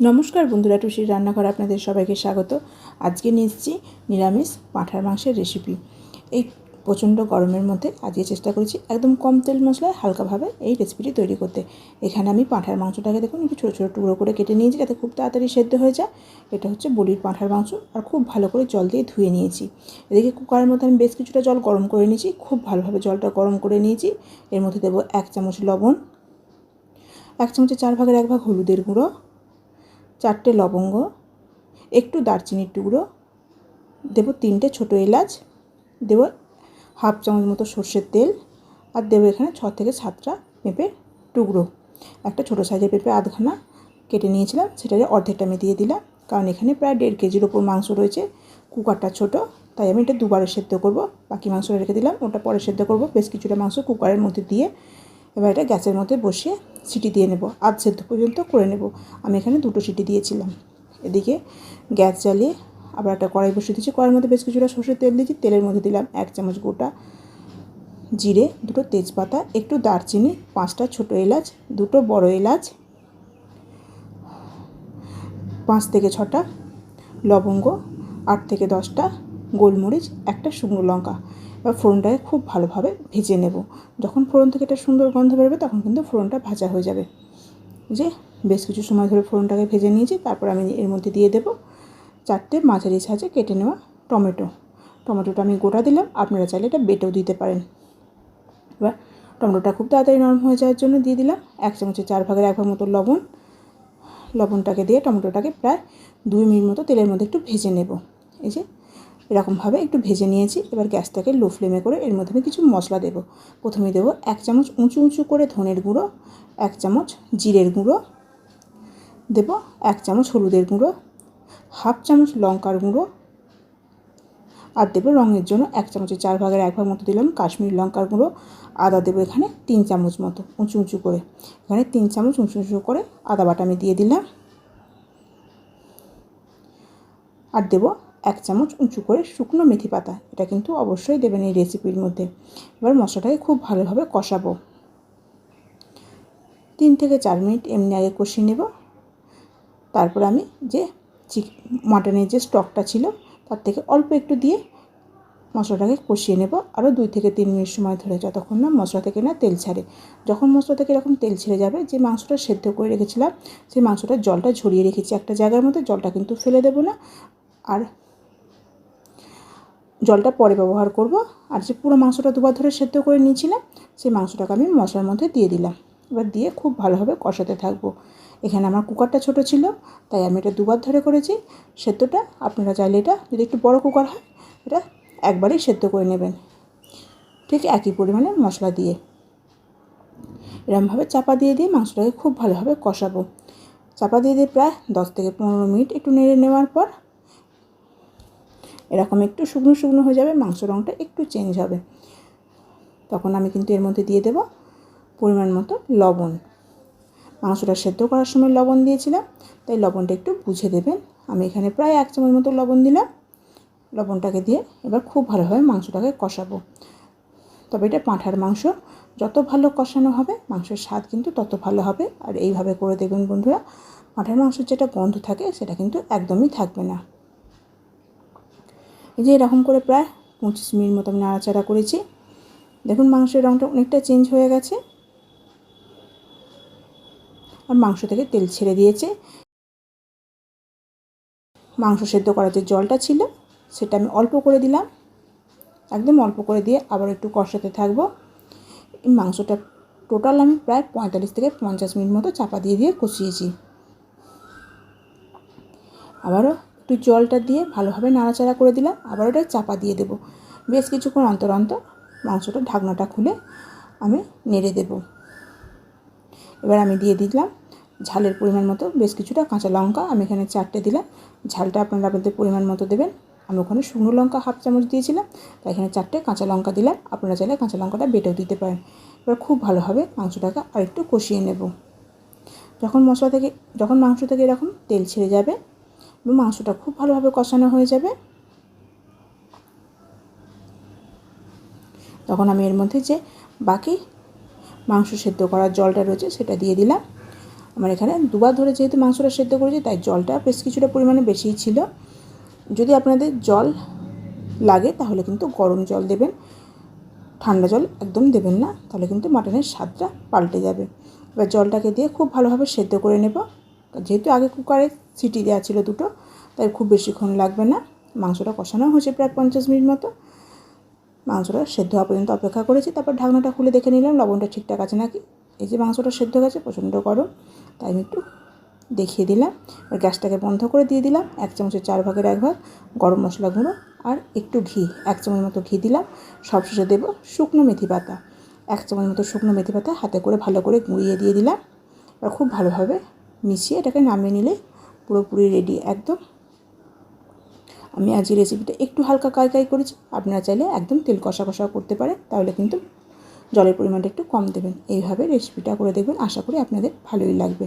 নমস্কার বন্ধুরা টুসির রান্নাঘর আপনাদের সবাইকে স্বাগত। আজকে নিয়ে এসেছি নিরামিষ পাঁঠার মাংসের রেসিপি এই প্রচণ্ড গরমের মধ্যে আজকে চেষ্টা করেছি একদম কম তেল মশলায় হালকাভাবে এই রেসিপিটি তৈরি করতে। এখানে আমি পাঁঠার মাংসটাকে দেখুন, একটু ছোটো ছোটো টুকরো করে কেটে নিয়েছি যাতে খুব তাড়াতাড়ি সেদ্ধ হয়ে যায়। এটা হচ্ছে বলির পাঁঠার মাংস আর খুব ভালো করে জল দিয়ে ধুয়ে নিয়েছি। এদিকে কুকারের মধ্যে আমি বেশ কিছুটা জল গরম করে নিয়েছি, খুব ভালোভাবে জলটা গরম করে নিয়েছি। এর মধ্যে দেবো এক চামচ লবণ, এক চামচের চার ভাগের এক ভাগ হলুদের গুঁড়ো চারটে লবঙ্গ, একটু দারচিনির টুকরো, দেবো তিনটে ছোটো এলাচ, দেবো হাফ চামচ মতো সর্ষের তেল, আর দেবো এখানে ছ থেকে সাতটা পেঁপে টুকরো। একটা ছোটো সাইজের পেঁপে আধখানা কেটে নিয়েছিলাম, সেটাকে অর্ধেকটা আমি দিয়ে দিলাম, কারণ এখানে প্রায় দেড় কেজির ওপর মাংস রয়েছে, কুকারটা ছোট, তাই আমি এটা দুবারে সেদ্ধ করব, বাকি মাংসটা রেখে দিলাম, ওটা পরে সেদ্ধ করব, বেশ কিছুটা মাংস কুকারের মধ্যে দিয়ে এবার এটা গ্যাসের মধ্যে বসিয়ে সিটি দিয়ে নেব। আধ সেদ্ধ পর্যন্ত করে নেব। আমি এখানে দুটো সিটি দিয়েছিলাম। এদিকে গ্যাস জ্বালিয়ে আবার একটা কড়াই বসিয়ে দিয়েছি। কড়াইয়ের মধ্যে বেশ কিছুটা সর্ষের তেল দিয়েছি। তেলের মধ্যে দিলাম এক চামচ গোটা জিরে, দুটো তেজপাতা, একটু দারচিনি, পাঁচটা ছোটো এলাচ, দুটো বড় এলাচ, পাঁচ থেকে ছটা লবঙ্গ, আট থেকে দশটা গোলমরিচ, একটা শুকনো লঙ্কা এবার ফোড়নটাকে খুব ভালোভাবে ভেজে নেব। যখন ফোড়ন থেকে একটা সুন্দর গন্ধ বেরোবে তখন কিন্তু ফোড়নটা ভাজা হয়ে যাবে। যে বেশ কিছু সময় ধরে ফোড়নটাকে ভেজে নিয়েছি, তারপর আমি এর মধ্যে দিয়ে দেবো চারটে মাঝারি সাজে কেটে নেওয়া টমেটো। টমেটোটা আমি গোটা দিলাম, আপনারা চাইলে এটা বেটেও দিতে পারেন। এবার টমেটোটা খুব তাড়াতাড়ি নরম হয়ে যাওয়ার জন্য দিয়ে দিলাম এক চামচের চার ভাগের এক ভাগ মতো লবণ। লবণটাকে দিয়ে টমেটোটাকে প্রায় দুই মিনিট মতো তেলের মধ্যে একটু ভেজে নেব। এই যে এরকমভাবে একটু ভেজে নিয়েছি। এবার গ্যাসটাকে লো ফ্লেমে করে এর মধ্যে কিছু মশলা দেবো। প্রথমে দেবো এক চামচ উঁচু উঁচু করে ধনের গুঁড়ো, এক চামচ জিরের গুঁড়ো, দেবো এক চামচ হলুদের গুঁড়ো, হাফ চামচ লঙ্কার গুঁড়ো আর দেবো রঙের জন্য এক চামচের চার ভাগের এক ভাগ মতো দিলাম কাশ্মীর লঙ্কার গুঁড়ো। আদা দেবো এখানে তিন চামচ মতো উঁচু উঁচু করে। এখানে তিন চামচ উঁচু উঁচু করে আদা বাটা আমি দিয়ে দিলাম। আর দেবো এক চামচ উঁচু করে শুকনো মেথি পাতা। এটা কিন্তু অবশ্যই দেবেন এই রেসিপির মধ্যে। এবার মশলাটাকে খুব ভালোভাবে কষাবো। তিন থেকে চার মিনিট এমনি আগে কষিয়ে নেব। তারপর আমি যে চিক মাটনের যে স্টকটা ছিল, তার থেকে অল্প একটু দিয়ে মশলাটাকে কষিয়ে নেব। আরও দুই থেকে তিন মিনিট সময় ধরে, যতক্ষণ না মশলা থেকে না তেল ছাড়ে। যখন মশলা থেকে এরকম তেল ছেড়ে যাবে, যে মাংসটা সেদ্ধ করে রেখেছিলাম, সেই মাংসটার জলটা ঝরিয়ে রেখেছি। একটা জায়গার মধ্যে জলটা কিন্তু ফেলে দেবো না। আর জলটা পরে ব্যবহার করব। আর যে পুরো মাংসটা দুবার ধরে সেদ্ধ করে নিয়েছিলাম, সেই মাংসটাকে আমি মশলার মধ্যে দিয়ে দিলাম। এবার দিয়ে খুব ভালোভাবে কষাতে থাকব। এখানে আমার কুকারটা ছোট ছিল, তাই আমি এটা দুবার ধরে করেছি। সেদ্ধটা আপনারা চাইলে এটা যদি একটু বড় কুকার হয়, এটা একবারেই সেদ্ধ করে নেবেন। ঠিক একই পরিমাণে মশলা দিয়ে। এরমভাবে চাপা দিয়ে দিয়ে মাংসটাকে খুব ভালোভাবে কষাবো। চাপা দিয়ে দিয়ে প্রায় দশ থেকে পনেরো মিনিট একটু নেড়ে নেওয়ার পর এরকম একটু শুকনো শুকনো হয়ে যাবে মাংস রঙটা একটু চেঞ্জ হবে। তখন আমি কিন্তু এর মধ্যে দিয়ে দেব পরিমাণ মতো লবণ। মাংসটা সেদ্ধ করার সময় লবণ দিয়েছিলাম, তাই লবণটা একটু বুঝে দেবেন। আমি এখানে প্রায় এক চামচ মতো লবণ দিলাম। লবণটাকে দিয়ে এবার খুব ভালোভাবে মাংসটাকে কষাবো। তবে এটা পাঁঠার মাংস, যত ভালো কষানো হবে, মাংসের স্বাদ কিন্তু তত ভালো হবে। আর এইভাবে করে দেবেন বন্ধুরা, পাঁঠার মাংসের যেটা গন্ধ থাকে, সেটা কিন্তু একদমই থাকবে না। এই যে এরকম করে প্রায় পঁচিশ মিনিট মতো আমি নাড়াচাড়া করেছি। দেখুন মাংসের রঙটা অনেকটা চেঞ্জ হয়ে গেছে। আর মাংস থেকে তেল ছেড়ে দিয়েছে। মাংস সেদ্ধ করার যে জলটা ছিল, সেটা আমি অল্প করে দিলাম। একদম অল্প করে দিয়ে আবার একটু কষাতে থাকব। মাংসটা টোটাল আমি প্রায় পঁয়তাল্লিশ থেকে পঞ্চাশ মিনিট মতো চাপা দিয়ে দিয়ে কষিয়েছি। আবারও একটু জলটা দিয়ে ভালোভাবে নাড়াচাড়া করে দিলাম, আবার ওটা চাপা দিয়ে দেবো। বেশ কিছুক্ষণ অন্তর অন্তর মাংসটা ঢাকনাটা খুলে আমি নেড়ে দেব। এবার আমি দিয়ে দিলাম ঝালের পরিমাণ মতো, বেশ কিছুটা কাঁচা লঙ্কা, আমি এখানে চারটে দিলাম। ঝালটা আপনারা আপনাদের পরিমাণ মতো দেবেন। আমি ওখানে শুকনো লঙ্কা হাফ চামচ দিয়েছিলাম, তাই এখানে চারটে কাঁচা লঙ্কা দিলাম। আপনারা চাইলে কাঁচা লঙ্কাটা বেটেও দিতে পারেন। এবার খুব ভালোভাবে মাংসটাকে আরেকটু কষিয়ে নেব। যখন মশলা থেকে, যখন মাংস থেকে এরকম তেল ছেড়ে যাবে মাংসটা খুব ভালোভাবে কষানো হয়ে যাবে। তখন আমি এর মধ্যে যে বাকি মাংস সেদ্ধ করার জলটা রয়েছে সেটা দিয়ে দিলাম। আমার এখানে দুবার ধরে যেহেতু মাংসটা সেদ্ধ করেছি, তাই জলটা বেশ কিছুটা পরিমাণে বেশিই ছিল। যদি আপনাদের জল লাগে তাহলে কিন্তু গরম জল দেবেন, ঠান্ডা জল একদম দেবেন না, তাহলে কিন্তু মাটনের স্বাদটা পাল্টে যাবে। এবার জলটাকে দিয়ে খুব ভালোভাবে সেদ্ধ করে নেব। যেহেতু আগে কুকারে সিটি দেওয়া ছিল দুটো, তাই খুব বেশিক্ষণ লাগবে না। মাংসটা কষানো হয়েছে প্রায় পঞ্চাশ মিনিট মতো। মাংসটা সেদ্ধ হওয়া পর্যন্ত অপেক্ষা করেছি, তারপর ঢাকনাটা খুলে দেখে নিলাম, লবণটা ঠিকঠাক আছে নাকি? এই যে মাংসটা সেদ্ধ গেছে, প্রচণ্ড গরম, তাই আমি একটু দেখিয়ে দিলাম। আর গ্যাসটাকে বন্ধ করে দিয়ে দিলাম, এক চামচের চার ভাগের এক ভাগ গরম মশলা গুঁড়ো আর একটু ঘি, এক চামচ মতো ঘি দিলাম। সবশেষে দেবো শুকনো মেথি পাতা, এক চামচ মতো শুকনো মেথি পাতা হাতে করে ভালো করে গুঁড়িয়ে দিয়ে দিলাম। আর খুব ভালোভাবে মিশিয়ে এটাকে নামিয়ে নিলে পুরোপুরি রেডি একদম। আমি আজ এই রেসিপিটা একটু হালকা কাই কাই করেছি। আপনারা চাইলে একদম তেল কষা কষা করতে পারে তাহলে কিন্তু জলের পরিমাণটা একটু কম দেবেন। এইভাবে রেসিপিটা করে দেখবেন। আশা করি আপনাদের ভালোই লাগবে।